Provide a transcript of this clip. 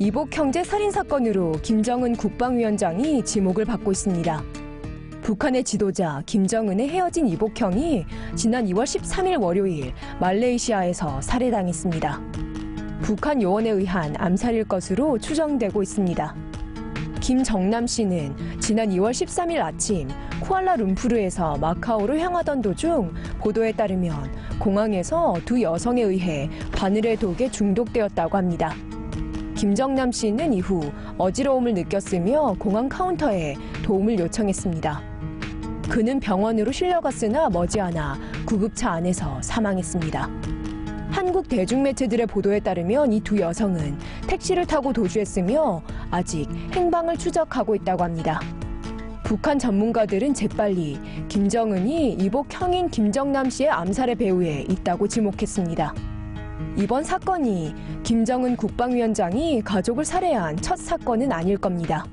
이복 형제 살인 사건으로 김정은 국방위원장이 지목을 받고 있습니다. 북한의 지도자 김정은의 헤어진 이복 형이 지난 2월 13일 월요일 말레이시아에서 살해당했습니다. 북한 요원에 의한 암살일 것으로 추정되고 있습니다. 김정남 씨는 지난 2월 13일 아침 쿠알라룸푸르에서 마카오로 향하던 도중 보도에 따르면 공항에서 두 여성에 의해 바늘의 독에 중독되었다고 합니다. 김정남 씨는 이후 어지러움을 느꼈으며 공항 카운터에 도움을 요청했습니다. 그는 병원으로 실려갔으나 머지않아 구급차 안에서 사망했습니다. 한국 대중매체들의 보도에 따르면 이 두 여성은 택시를 타고 도주했으며 아직 행방을 추적하고 있다고 합니다. 북한 전문가들은 재빨리 김정은이 이복 형인 김정남 씨의 암살의 배후에 있다고 지목했습니다. 이번 사건이 김정은 국방위원장이 가족을 살해한 첫 사건은 아닐 겁니다.